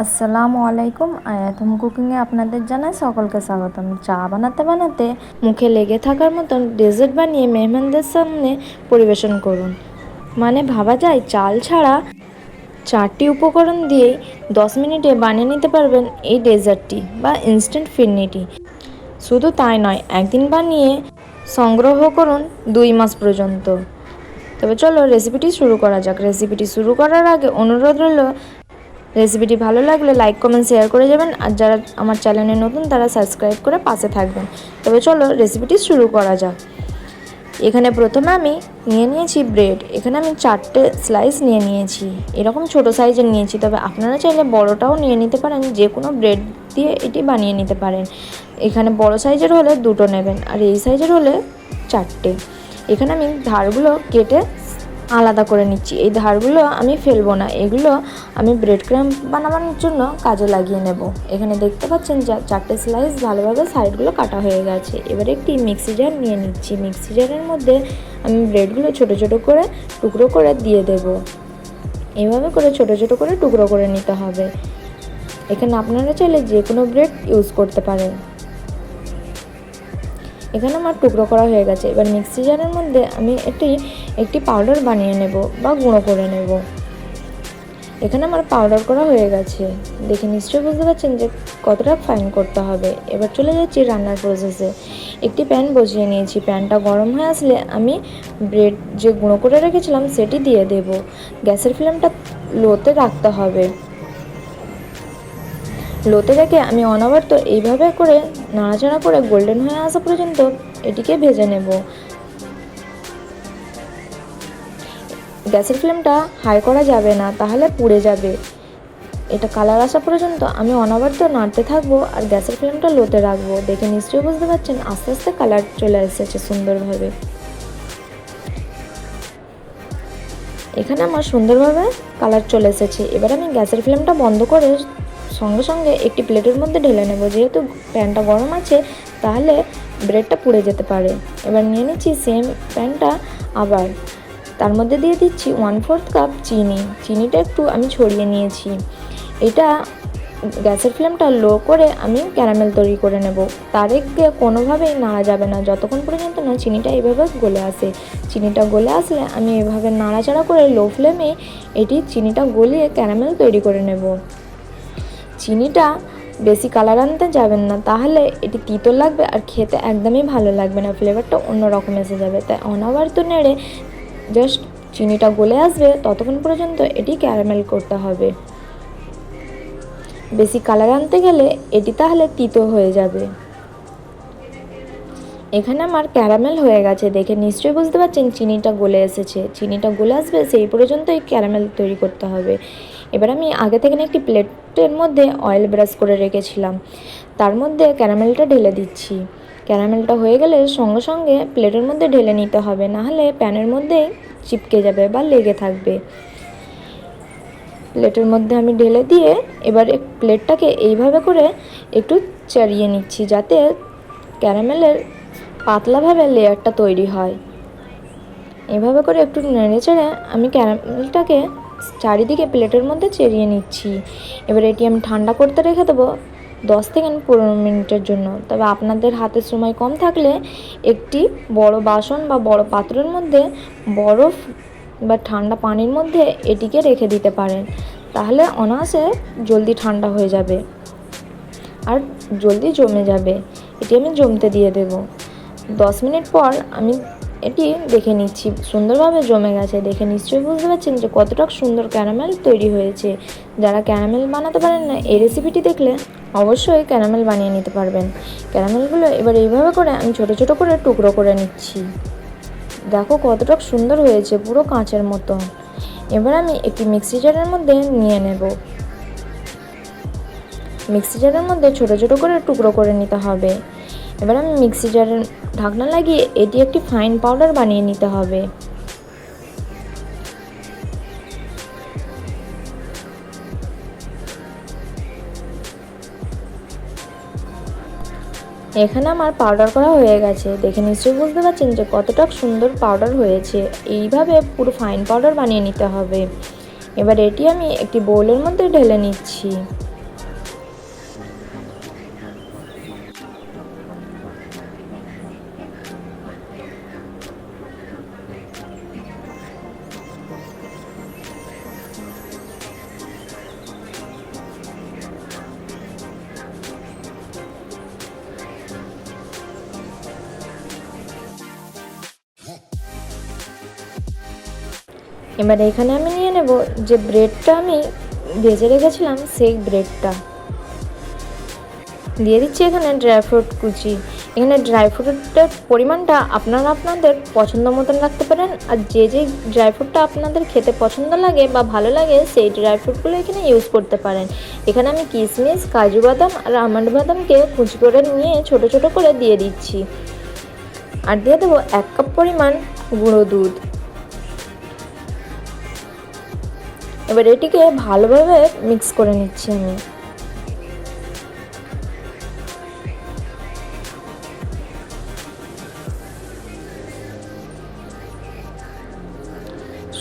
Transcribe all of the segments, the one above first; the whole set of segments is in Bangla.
আসসালামু আলাইকুম। আয়াতম কুকিংয়ে আপনাদের জানাই সকলকে স্বাগতম। চা বানাতে বানাতে মুখে লেগে থাকার মতন ডেজার্ট বানিয়ে মেহমানদের সামনে পরিবেশন করুন। মানে ভাবা যায়, চাল ছাড়া চারটি উপকরণ দিয়েই দশ মিনিটে বানিয়ে নিতে পারবেন এই ডেজার্টটি বা ইনস্ট্যান্ট ফিরনিটি শুধু তাই নয়, একদিন বানিয়ে সংগ্রহ করুন দুই মাস পর্যন্ত। তবে চলো রেসিপিটি শুরু করা যাক। রেসিপিটি শুরু করার আগে অনুরোধ রইল রেসিপিটি ভালো লাগলে লাইক, কমেন্ট, শেয়ার করে যাবেন। আর যারা আমার চ্যানেলে নতুন, তারা সাবস্ক্রাইব করে পাশে থাকবেন। তবে চলো, রেসিপিটি শুরু করা যাক। এখানে প্রথমে আমি নিয়ে নিয়েছি ব্রেড। এখানে আমি চারটে স্লাইস নিয়ে নিয়েছি। এরকম ছোট সাইজের নিয়েছি, তবে আপনারা চাইলে বড়টাও নিয়ে নিতে পারেন। যে কোনো ব্রেড দিয়ে এটি বানিয়ে নিতে পারেন। এখানে বড় সাইজের হলে দুটো নেবেন, আর এই সাইজের হলে চারটে। এখানে আমি ধারগুলো কেটে আলাদা করে নিচ্ছি। এই ধারগুলো আমি ফেলব না। এগুলো আমি ব্রেড ক্রাম বানানোর জন্য কাজে লাগিয়ে নেব। এখানে দেখতে পাচ্ছেন যা, চারটে স্লাইস ভালোভাবে সাইডগুলো কাটা হয়ে গেছে। এবার একটি মিক্সি জার নিয়ে নিচ্ছি। মিক্সি জারের মধ্যে আমি ব্রেডগুলো ছোট ছোট করে টুকরো করে দিয়ে দেব। এভাবে করে ছোট ছোট করে টুকরো করে নিতে হবে। এখানে আপনারা চাইলে যে কোনো ব্রেড ইউজ করতে পারেন। এখানে আমার টুকরো করা হয়ে গেছে। এবার মিক্সি জারের মধ্যে আমি এটি একটি পাউডার বানিয়ে নেব বা গুঁড়ো করে নেব। এখানে আমার পাউডার করা হয়ে গেছে। দেখে নিশ্চয়ই বুঝতে পারছেন যে কতটা ফাইন করতে হবে। এবার চলে যাচ্ছি রান্নার প্রসেসে একটি প্যান বসিয়ে নিয়েছি। প্যানটা গরম হয়ে আসলে আমি ব্রেড যে গুঁড়ো করে রেখেছিলাম সেটি দিয়ে দেব। গ্যাসের ফ্লেমটা লোতে রাখতে হবে। লোতে রেখে আমি অনবরত এইভাবে করে নাড়াচাড়া করে গোল্ডেন হয়ে আসা পর্যন্ত এটিকে ভেজে নেব। গ্যাসের ফ্লেমটা হাই করা যাবে না, তাহলে পুড়ে যাবে। এটা কালার আসা পর্যন্ত আমি অনবরত নাড়তে থাকব আর গ্যাসের ফ্লেমটা লোতে রাখব। দেখে নিশ্চয়ই বুঝতে পারছেন, আস্তে আস্তে কালার চলে এসেছে সুন্দরভাবে। এখানে আমার সুন্দরভাবে কালার চলে এসেছে। এবার আমি গ্যাসের ফ্লেমটা বন্ধ করে সঙ্গে সঙ্গে একটি প্লেটের মধ্যে ঢেলে নেব। যেহেতু প্যানটা গরম আছে, তাহলে ব্রেডটা পুড়ে যেতে পারে। এবার নিয়ে নিচ্ছি সেম প্যানটা আবার। তার মধ্যে দিয়ে দিচ্ছি ওয়ান ফোর্থ কাপ চিনি। চিনিটা একটু আমি ছড়িয়ে নিয়েছি। এটা গ্যাসের ফ্লেমটা লো করে আমি ক্যারামেল তৈরি করে নেব। তার এগে কোনোভাবেই নাড়া যাবে না। যতক্ষণ পর্যন্ত না চিনিটা এভাবে গলে আসে। চিনিটা গলে আসলে আমি এভাবে নাড়াচাড়া করে লো ফ্লেমে এটি চিনিটা গলিয়ে ক্যারামেল তৈরি করে নেব। চিনিটা বেশি কালার আনতে যাবেন না। তাহলে এটি তিতো লাগবে আর খেতে একদমই ভালো লাগবে না। ফ্লেভারটা অন্যরকম এসে যাবে। তাই অনাবর্ত নেড়ে জাস্ট চিনিটা গলে আসবে, ততক্ষণ পর্যন্ত এটি ক্যারামেল করতে হবে। বেশি কালার আনতে গেলে এটি তাহলে তিতো হয়ে যাবে। এখানে আমার ক্যারামেল হয়ে গেছে, দেখে নিশ্চয়ই বুঝতে পারছেন চিনিটা গলে এসেছে। চিনিটা গলে আসবে, সেই পর্যন্তই ক্যারামেল তৈরি করতে হবে। এবার আমি আগে থেকে একটি প্লেটের মধ্যে অয়েল ব্রাশ করে রেখেছিলাম। তার মধ্যে ক্যারামেলটা ঢেলে দিচ্ছি। ক্যারামেলটা হয়ে গেলে সঙ্গে সঙ্গে প্লেটের মধ্যে ঢেলে নিতে হবে নাহলে প্যানের মধ্যে চিপকে যাবে বা লেগে থাকবে। প্লেটের মধ্যে আমি ঢেলে দিয়ে এবার প্লেটটাকে এইভাবে করে একটু চারিয়ে নিচ্ছি যাতে ক্যারামেলের পাতলাভাবে লেয়ারটা তৈরি হয়। এভাবে করে একটু নেড়ে চেড়ে আমি ক্যারামেলটাকে চারিদিকে প্লেটের মধ্যে চেরিয়ে নিচ্ছি। এবার এটি আমি ঠান্ডা করতে রেখে দেবো। দশ থেকে পনেরো মিনিটের জন্য। তবে আপনাদের হাতের সময় কম থাকলে একটি বড় বাসন বা বড় পাত্রের মধ্যে বরফ বা ঠান্ডা পানির মধ্যে এটিকে রেখে দিতে পারেন। তাহলে অনায়াসে জলদি ঠান্ডা হয়ে যাবে আর জলদি জমে যাবে। এটি আমি জমতে দিয়ে দেব। দশ মিনিট পর আমি এটি দেখে নিচ্ছি। সুন্দরভাবে জমে গেছে। দেখে নিশ্চয়ই বুঝতে পারছেন যে কতটা সুন্দর ক্যারামেল তৈরি হয়েছে। যারা ক্যারামেল বানাতে পারেন না, এই রেসিপিটি দেখলে অবশ্যই ক্যারামেল বানিয়ে নিতে পারবেন। ক্যারামেলগুলো এবার এইভাবে করে আমি ছোট ছোট করে টুকরো করে নিচ্ছি। দেখো কতটা সুন্দর হয়েছে, পুরো কাঁচের মতো। এবার আমি একটি মিক্সি জারের মধ্যে নিয়ে নেব। মিক্সি জারের মধ্যে ছোট ছোট করে টুকরো করে নিতে হবে। এবার আমি মিক্সি জারের ঢাকনা লাগিয়ে এটি একটি ফাইন পাউডার বানিয়ে নিতে হবে। এখানে আমার পাউডার করা হয়ে গেছে। দেখে নিশ্চয়ই বুঝতে পারছেন যে কতটা সুন্দর পাউডার হয়েছে। এইভাবে পুরো ফাইন পাউডার বানিয়ে নিতে হবে। এবার এটি আমি একটি বোলের মধ্যে ঢেলে নিচ্ছি। এবার এখানে আমি নিয়ে নেব যে ব্রেডটা আমি ভেজে রেখেছিলাম, সেই ব্রেডটা দিয়ে দিচ্ছি এখানে ড্রাই ফ্রুট কুচি। এখানে ড্রাই ফ্রুটের পরিমাণটা আপনারা আপনাদের পছন্দ মতন রাখতে পারেন, আর যে যে ড্রাই ফ্রুটটা আপনাদের খেতে পছন্দ লাগে বা ভালো লাগে, সেই ড্রাই ফ্রুটগুলো এখানে ইউজ করতে পারেন। এখানে আমি কিশমিশ কাজু বাদাম আর আমন্ড বাদামকে কুচি করে নিয়ে ছোট ছোট করে দিয়ে দিচ্ছি। আর দিয়ে দেবো এক কাপ পরিমাণ গুঁড়ো দুধ। এবার এটিকে ভালোভাবে মিক্স করে নিচ্ছি আমি।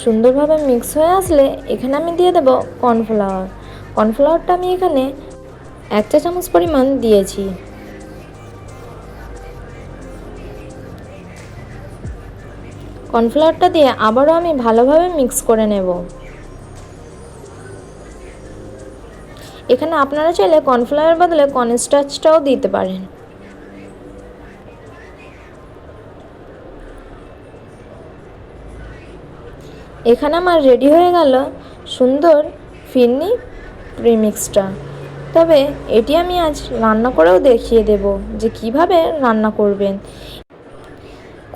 সুন্দরভাবে মিক্স হয়ে আসলে এখানে আমি দিয়ে দেবো কর্নফ্লাওয়ার কর্নফ্লাওয়ারটা আমি এখানে এক চা চামচ পরিমাণ দিয়েছি। কর্নফ্লাওয়ারটা দিয়ে আবারও আমি ভালোভাবে মিক্স করে নেব। এখানে আপনারা চাইলে কর্নফ্লাওয়ার বদলে কর্নস্টার্চটাও দিতে পারেন। এখানে আমার রেডি হয়ে গেল সুন্দর ফিরনি প্রিমিক্সটা। তবে এটি আমি আজ রান্না করেও দেখিয়ে দেব যে কীভাবে রান্না করবেন।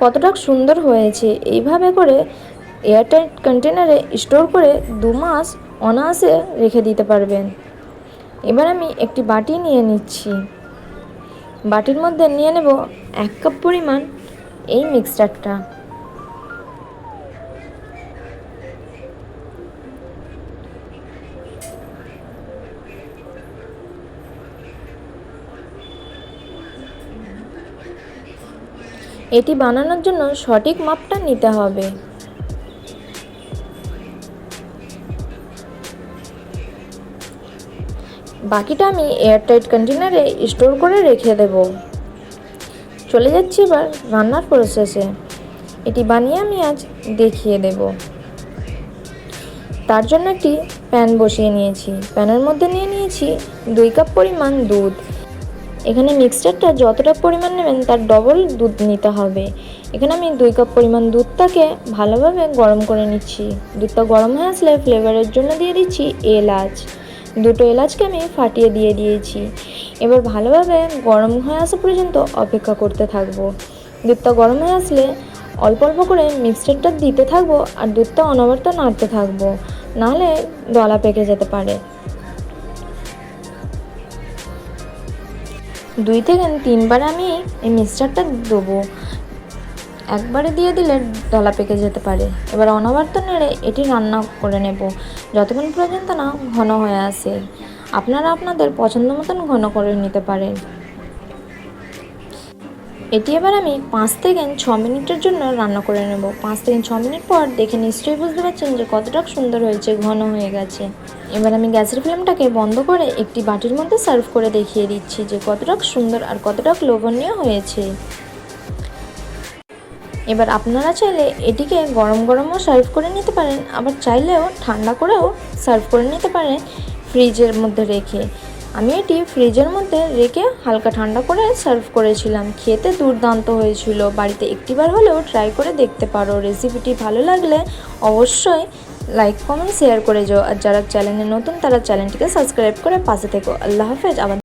কতটা সুন্দর হয়েছে। এইভাবে করে এয়ারটাইট কন্টেনারে স্টোর করে দু মাস অনায়াসে রেখে দিতে পারবেন। এবার আমি একটি বাটি নিয়ে নিচ্ছি। বাটির মধ্যে নিয়ে নেব এক কাপ পরিমাণ এই মিক্সচারটা। এটি বানানোর জন্য সঠিক মাপটা নিতে হবে। বাকিটা আমি এয়ারটাইট কন্টেনারে স্টোর করে রেখে দেব। চলে যাচ্ছি এবার রান্নার প্রসেসে এটি বানিয়ে আমি আজ দেখিয়ে দেব। তার জন্য একটি প্যান বসিয়ে নিয়েছি। প্যানের মধ্যে নিয়ে নিয়েছি দুই কাপ পরিমাণ দুধ। এখানে মিক্সচারটা যতটা পরিমাণ নেবেন তার ডবল দুধ নিতে হবে। এখানে আমি দুই কাপ পরিমাণ দুধটাকে ভালোভাবে গরম করে নিচ্ছি। দুধটা গরম হয়ে আসলে ফ্লেভারের জন্য দিয়ে দিচ্ছি এলাচ। দুটো এলাচকে আমি ফাটিয়ে দিয়ে দিয়েছি। এবার ভালোভাবে গরম হয়ে আসা পর্যন্ত অপেক্ষা করতে থাকব। দুধটা গরম হয়ে আসলে অল্প অল্প করে মিক্সচারটা দিতে থাকব আর দুধটা অনবরত নাড়তে থাকব। নাহলে দলা পেকে যেতে পারে। দুই থেকে তিনবার আমি এই মিক্সচারটা দেবো। একবারে দিয়ে দিলে দলা পেকে যেতে পারে। এবার অনবরত নেড়ে এটি রান্না করে নেব। যতক্ষণ পর্যন্ত না ঘন হয়ে আসে। আপনারা আপনাদের পছন্দ মতন ঘন করে নিতে পারেন। এটি এবার আমি পাঁচ থেকে ছ মিনিটের জন্য রান্না করে নেব। পাঁচ থেকে ছ মিনিট পর দেখে নিশ্চয়ই বুঝতে পারছেন যে কতটা সুন্দর হয়েছে, ঘন হয়ে গেছে। এবার আমি গ্যাসের ফ্লেমটাকে বন্ধ করে একটি বাটির মধ্যে সার্ভ করে দেখিয়ে দিচ্ছি যে কতটা সুন্দর আর কতটা লোভনীয় হয়েছে। এবার আপনারা চাইলে এটিকে গরম গরমও সার্ভ করে নিতে পারেন, আবার চাইলেও ঠান্ডা করেও সার্ভ করে নিতে পারেন ফ্রিজের মধ্যে রেখে। আমি এটি ফ্রিজের মধ্যে রেখে হালকা ঠান্ডা করে সার্ভ করেছিলাম। খেতে দুর্দান্ত হয়েছিল। বাড়িতে একটিবার হলেও ট্রাই করে দেখতে পারো। রেসিপিটি ভালো লাগলে অবশ্যই লাইক কমেন্ট শেয়ার করে যাও। আর যারা চ্যানেলে নতুন, তারা চ্যানেলটিকে সাবস্ক্রাইব করে পাশে থেকো। আল্লাহ হাফেজ। আবার